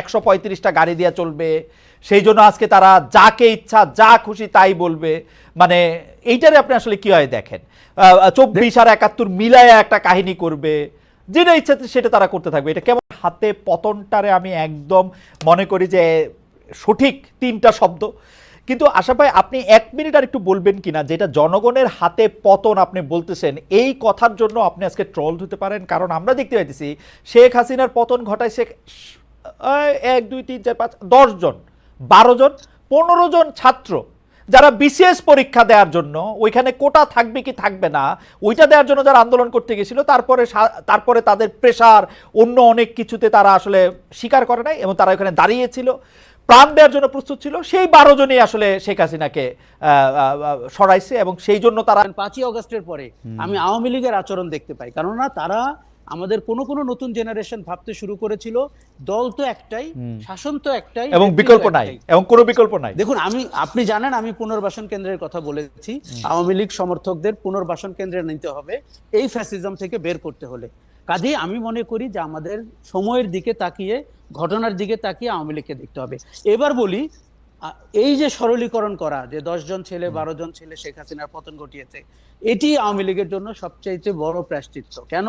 একশো পঁয়ত্রিশটা গাড়ি দিয়ে চলবে। সেই জন্য আজকে তারা যাকে ইচ্ছা, যা খুশি তাই বলবে। মানে এইটারে আপনি আসলে কি হয় দেখেন? চব্বিশ আর একাত্তর মিলায় একটা কাহিনী করবে। যেটা ইচ্ছা সেটা তারা করতে থাকবে। এটা কেমন? হাতে পতনটারে আমি একদম মনে করি যে সঠিক তিনটা শব্দ। কিন্তু আশা ভাই, আপনি এক মিনিট আর একটু বলবেন কিনা? যেটা জনগণের হাতে পতন আপনি বলতেছেন, এই কথার জন্য আপনি আজকে ট্রল হতে পারেন। কারণ আমরা দেখতে পাইতেছি, শেখ হাসিনার পতন ঘটায় শেখ এক, দুই, তিন, চার, পাঁচ দশ জন বারো জন পনেরো জন ছাত্র যারা বিশেষ পরীক্ষা দেওয়ার জন্য, ওইখানে কোটা থাকবে কি থাকবে না, ওইটা দেওয়ার জন্য যারা আন্দোলন করতে গেছিল, তারপরে তারপরে তাদের প্রেশার অন্য অনেক কিছুতে তারা আসলে স্বীকার করে নাই এবং তারা ওখানে দাঁড়িয়েছিল, প্রাণ দেওয়ার জন্য প্রস্তুত ছিল, সেই বারো জনই আসলে শেখ হাসিনাকে সরাইছে এবং সেই জন্য তারা পাঁচই অগস্টের পরে, আমি আওয়ামী লীগের আচরণ দেখতে পাই। কেননা তারা আমাদের কোন কোন নতুন জেনারেশন ভাবতে শুরু করেছিল দল তো একটাই শাসন তো একটাই এবং বিকল্প নাই এবং কোনো বিকল্প নাই। দেখুন আমি আপনি জানেন আমি পুনর্বাসন কেন্দ্রের কথা বলেছি। আওয়ামী লীগ সমর্থকদের পুনর্বাসন কেন্দ্রে নিতে হবে এই ফ্যাসিজম থেকে বের করতে হলে। কাজেই আমি মনে করি যে আমাদের সময়ের দিকে তাকিয়ে ঘটনার দিকে তাকিয়ে আওয়ামী লীগকে দেখতে হবে। এবার বলি এই যে সরলীকরণ করা যে দশ জন ছেলে বারো জন ছেলে শেখ হাসিনার পতন ঘটিয়েছে এটি আওয়ামী লীগের জন্য সবচাইতে বড় প্রায়শ্চিত্ত। কেন?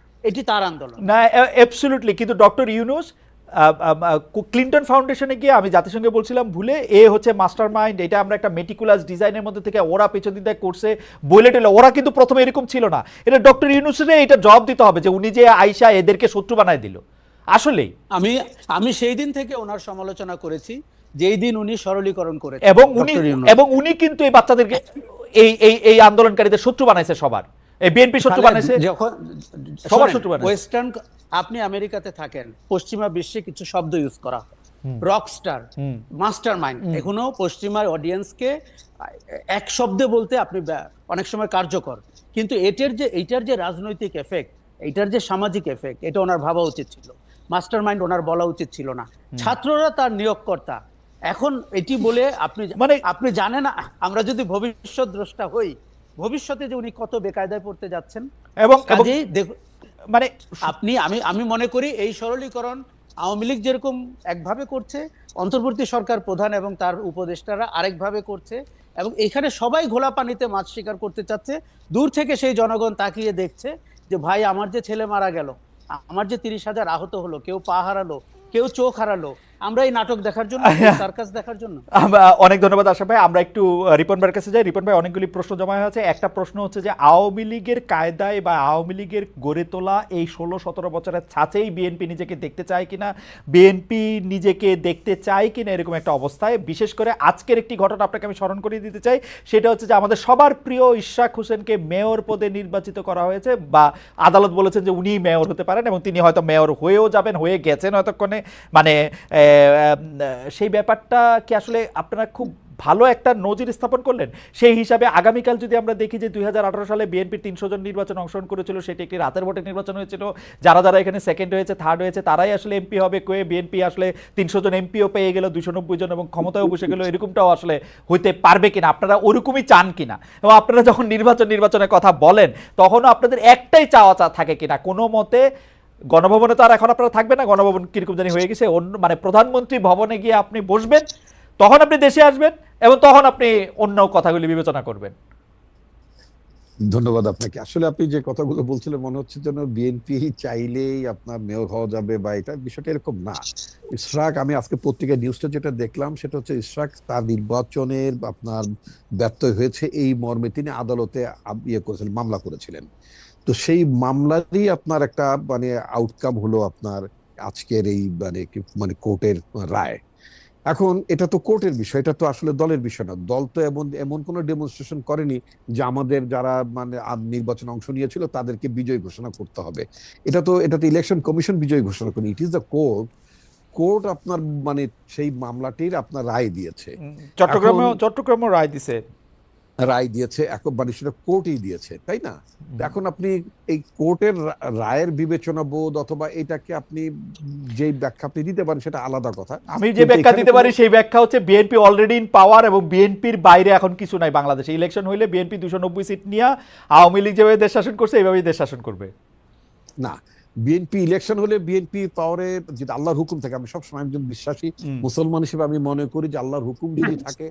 এটি তার আন্দোলন। না অ্যাবসলিউটলি কিন্তু ডক্টর ইউনুস ক্লিন্টন ফাউন্ডেশনে গিয়ে আমি জাতিসংঘে বলছিলাম ভুলে এ হচ্ছে মাস্টার মাইন্ড এটা আমরা একটা মেটিকুলাস ডিজাইনের মধ্যে থেকে ওরা পেছন দিকে করছে বলে টেলে ওরা কিন্তু প্রথমে এরকম ছিল না। এটা ডক্টর ইউনুসের এটা জবাব দিতে হবে যে উনি যে আইসা এদেরকে শত্রু বানায় দিল। আসলেই। আমি আমি সেই দিন থেকে ওনার সমালোচনা করেছি যেই দিন উনি সরলীকরণ করেছেন এবং উনি এবং উনি কিন্তু এই বাচ্চাদেরকে এই এই এই আন্দোলনকারীদের শত্রু বানাইছে সবার। এই বিএনপি শত্রু বানাইছে? যখন সবার শত্রু বানাইছে। ওয়েস্টার্ন আপনি আমেরিকাতে থাকেন পশ্চিমা বিশ্বে কিছু শব্দ ইউজ করা রকস্টার। মাস্টার মাইন্ড এখনও পশ্চিমার অডিয়েন্সকে এক শব্দে বলতে আপনি অনেক সময় কার্যকর। কিন্তু এটার যে এইটার যে রাজনৈতিক এফেক্ট এইটার যে সামাজিক এফেক্ট এটা ওনার ভাবা উচিত ছিল। মাস্টার মাইন্ড ওনার বলা উচিত ছিল না। ছাত্ররা তার নিয়োগকর্তা। এখন এটি বলে আপনি মানে- আপনি জানেন আমরা যদি ভবিষ্যৎ দ্রষ্টা হই ভবিষ্যতে যে উনি কত বেকায়দায় পড়তে যাচ্ছেন। এবং মানে আপনি আমি আমি মনে করি এই সরলীকরণ আওয়ামী লীগ যেরকম একভাবে করছে অন্তর্বর্তী সরকার প্রধান এবং তার উপদেষ্টারা আরেকভাবে করছে এবং এখানে সবাই ঘোলা পানিতে মাছ শিকার করতে চাচ্ছে। দূর থেকে সেই জনগণ তাকিয়ে দেখছে যে ভাই আমার যে ছেলে মারা গেল আমার যে তিরিশ হাজার আহত হলো কেউ পা হারালো কেউ চোখ হারালো আমরা এই নাটক দেখার জন্য সার্কাস দেখার জন্য। অনেক ধন্যবাদ আশা ভাই। আমরা একটু রিপন ভাইয়ের কাছে যাই। রিপন ভাই অনেকগুলি প্রশ্ন জমা হয়ে আছে একটা প্রশ্ন হচ্ছে যে আওয়ামী লীগের কায়দায় বা আওয়ামী লীগের গড়ে তোলা এই ষোলো সতেরো বছরের ছাঁচেই বিএনপি নিজেকে দেখতে চায় কিনা বিএনপি নিজেকে দেখতে চায় কিনা এরকম একটা অবস্থায়। বিশেষ করে আজকের একটি ঘটনা আপনাকে আমি স্মরণ করিয়ে দিতে চাই। সেটা হচ্ছে যে আমাদের সবার প্রিয় ইশাক হোসেনকে মেয়র পদে নির্বাচিত করা হয়েছে বা আদালত বলেছেন যে উনি মেয়র হতে পারেন এবং তিনি হয়তো মেয়র হয়েও যাবেন হয়ে গেছেন হয়তক্ষণে মানে সেই ব্যাপারটা কি আসলে আপনারা খুব ভালো একটা নজির স্থাপন করলেন? সেই হিসাবে আগামীকাল যদি আমরা দেখি যে দু হাজার আঠারো সালে বিএনপি তিনশো জন নির্বাচন অংশগ্রহণ করেছিল, সেটি একটি রাতের ভোটে নির্বাচন হয়েছিল। যারা যারা এখানে সেকেন্ড হয়েছে থার্ড হয়েছে, তারাই আসলে এমপি হবে। কয়ে বিএনপি আসলে তিনশো জন এমপিও পেয়ে গেল দুশো নব্বই জন এবং ক্ষমতায় বসে গেল। এরকমটাও আসলে হইতে পারবে কিনা? আপনারা ওরকমই চান কিনা? এবং আপনারা যখন নির্বাচন নির্বাচনের কথা বলেন, তখনও আপনাদের একটাই চাওয়া চা থাকে কিনা? কোনো মতে গণভবনে তো আর এখন আপনারা থাকবেন না, গণভবন কীরকম জানি হয়ে গেছে। অন্য মানে প্রধানমন্ত্রী ভবনে গিয়ে আপনি বসবেন, তখন আপনি দেশে আসবেন এবং তখন আপনি অন্য কথাগুলি বিবেচনা করবেন। ধন্যবাদ আপনাকে। আসলে আপনি যে কথাগুলো বলছিলেন, মনে হচ্ছে যেন বিএনপি চাইলেই আপনার মেয়র হওয়া যাবে বা এটা বিষয়টা এরকম না। ইশরাক, আমি আজকে পত্রিকায় নিউজটা যেটা দেখলাম, সেটা হচ্ছে ইশরাক, তার নির্বাচনের আপনার ব্যর্থ হয়েছে এই মর্মে। তিনি আদালতে ইয়ে করেছিলেন, মামলা করেছিলেন। তো সেই মামলারই আপনার একটা মানে আউটকাম হলো আপনার আজকের এই মানে মানে কোর্টের রায়। এখন এটা তো কোর্টের বিষয় এটা তো আসলে দলের বিষয় না। দল তো এমন এমন কোনো ডেমনস্ট্রেশন করেনি যে আমাদের যারা মানে নির্বাচন অংশ নিয়েছিল তাদেরকে বিজয় ঘোষণা করতে হবে। এটা তো এটা তো ইলেকশন কমিশন বিজয়ী ঘোষণা করেনি। It is the court court আপনার মানে সেই মামলাটির আপনার রায় দিয়েছে। চট্টগ্রামে এখন- চট্টগ্রামে রায় দিছে। রায় দিয়েছে এখন মানে সেটা কোর্টই দিয়েছে তাই না? এখন আপনি এই কোর্টের রায়ের বিবেচনা বোধ অথবা এটাকে আপনি যে ব্যাখ্যা আপনি দিতে পারেন সেটা আলাদা কথা। আমি যে ব্যাখ্যা দিতে পারি সেই ব্যাখ্যা হচ্ছে বিএনপি অলরেডি ইন পাওয়ার এবং বিএনপির বাইরে এখন কিছু নাই বাংলাদেশে। ইলেকশন হইলে বিএনপি দুশো নব্বই সিট নিয়ে আওয়ামী লীগ যেভাবে দেশ শাসন করছে এইভাবেই দেশ শাসন করবে। না বিএনপি ইলেকশন হলে বিএনপি পাওয়ারে যেটা আল্লাহর হুকুম থাকে আমি সবসময় একজন বিশ্বাসী মুসলমান হিসেবে আমি মনে করি যে আল্লাহর হুকুম যদি থাকে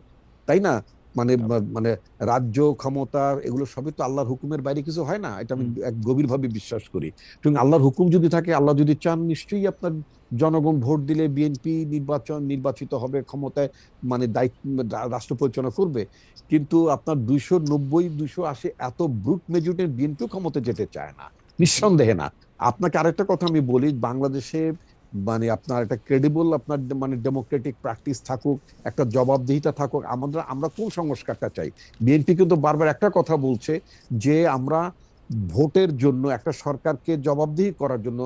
তাই না? মানে মানে রাজ্য ক্ষমতা এগুলো সবই তো আল্লাহর হুকুমের বাইরে কিছু হয় না। এটা আমি এক গভীরভাবে বিশ্বাস করি। এবং আল্লাহর হুকুম যদি থাকে আল্লাহ যদি চান নিশ্চয়ই আপনার জনগণ ভোট দিলে বিএনপি নির্বাচন নির্বাচিত হবে ক্ষমতায় মানে দায়িত্ব রাষ্ট্র পরিচালনা করবে। কিন্তু আপনার দুইশো নব্বই দুইশো আশি এত ব্রুট মেজরিটির বিএনপি ক্ষমতা যেতে চায় না। নিঃসন্দেহে না। আপনাকে আরেকটা কথা আমি বলি বাংলাদেশে মানে আপনার একটা ক্রেডিবল আপনার মানে ডেমোক্রেটিক প্র্যাকটিস থাকুক একটা জবাবদিহিতা থাকুক আমাদের আমরা কোন সংস্কারটা চাই? বিএনপি কিন্তু বারবার একটা কথা বলছে যে আমরা ভোটের জন্য একটা সরকারকে জবাবদিহি করার জন্য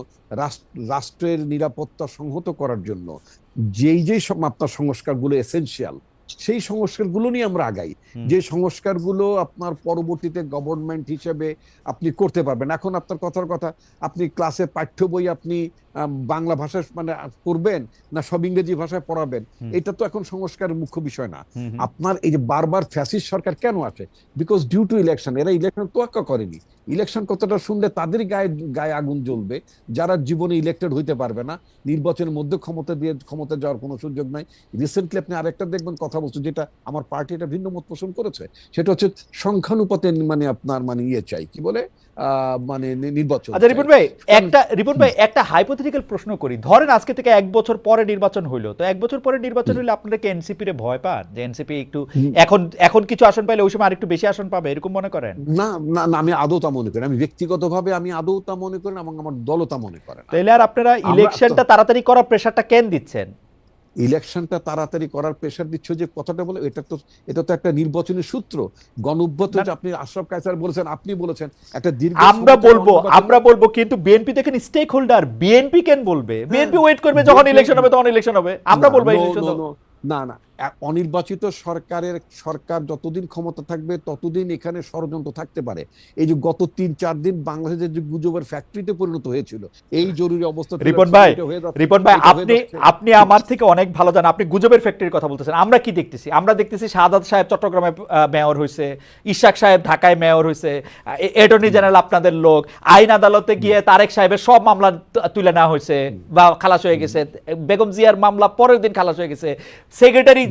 রাষ্ট্রের নিরাপত্তা সংহত করার জন্য যেই যেই সব আপনার সংস্কারগুলো এসেনশিয়াল সেই সংস্কারগুলো নিয়ে আমরা আগাই। যে সংস্কারগুলো আপনার পরবর্তীতে গভর্নমেন্ট হিসেবে আপনি করতে পারবেন। এখন আপনার কথার কথা আপনি ক্লাসে পাঠ্য বই আপনি বাংলা ভাষায় মানে করবেন না সব ইংরেজি ভাষায় পড়াবেন এটা তো এখন সংস্কারের মুখ্য বিষয় না। আপনার এই যে বারবার ফ্যাসিস্ট সরকার কেন আসে? বিকজ ডিউ টু ইলেকশন এরা ইলেকশন তোয়াক্কা করেনি। ইলেকশন কথাটা শুনলে তাদের গায়ে গায়ে আগুন জ্বলবে যারা জীবনে ইলেক্টেড হইতে পারবে না নির্বাচনের মধ্যে ক্ষমতা দিয়ে ক্ষমতা যাওয়ার কোনো সুযোগ নাই। রিসেন্টলি আপনি আরেকটা দেখবেন কথা বলছেন যেটা আমার পার্টি এটা ভিন্ন মত পোষণ করেছে। সেটা হচ্ছে সংখ্যানুপাতে মানে আপনার মানে ইয়ে চাই কি বলে? আহ, মানে নির্বাচন আচ্ছা রিপন ভাই একটা রিপন ভাই একটা হাইপোথেটিক্যাল প্রশ্ন করি। ধরেন আজকে থেকে এক বছর পরে নির্বাচন হইল। তো এক বছর পরে নির্বাচন হইলে আপনারা কি এনসিপি রে ভয় পান? যে এনসিপি একটু এখন এখন কিছু আসন পাইলে ওই সময় আরেকটু বেশি আসন পাবে এরকম মনে করেন? না না না আমি আদৌ তা মনে করি। আমি ব্যক্তিগতভাবে আমি আদৌ তা মনে করি এবং আমার দলও তা মনে করে না। তাইলে আর আপনারা ইলেকশনটা তাড়াতাড়ি করার প্রেশারটা কেন দিচ্ছেন? ইলেকশনটা তাড়াতাড়ি করার প্রেশার দিচ্ছ যে কথাটা বলে এটা তো এটা তো একটা নির্বাচনী সূত্র। গণভ্যত আপনি আশরাফ কায়সার বলেছেন আপনি বলেছেন একটা দীর্ঘ আমরা বলব আমরা বলব কিন্তু বিএনপি দেখেন স্টেক হোল্ডার বিএনপি কেন বলবে? বিএনপি ওয়েট করবে যখন ইলেকশন হবে তখন ইলেকশন হবে। আমরা বলব ইলেকশন না না। অনির্বাচিত সরকারের সরকার যতদিন ক্ষমতা থাকবে ততদিন এখানে ষড়যন্ত্র থাকতে পারে। এই যে গত তিন চার দিন বাংলাদেশের যে গুজবের ফ্যাক্টরিতে পরিণত হয়েছিল এই জরুরি অবস্থা রিপন ভাই রিপন ভাই আপনি আপনি আমার থেকে অনেক ভালো জানেন। আপনি গুজবের ফ্যাক্টরির কথা বলতেছেন। আমরা কি দেখতেছি? আমরা দেখতেছি শাহাদাত সাহেব চট্টগ্রামে মেয়র হয়েছে ইশাক সাহেব ঢাকায় মেয়র হয়েছে অ্যাটর্নি জেনারেল আপনাদের লোক আইন আদালতে গিয়ে তারেক সাহেবের সব মামলা তুলে নেওয়া হয়েছে বা খালাস হয়ে গেছে। বেগম জিয়ার মামলা পরের দিন খালাস হয়ে গেছে। সেক্রেটারি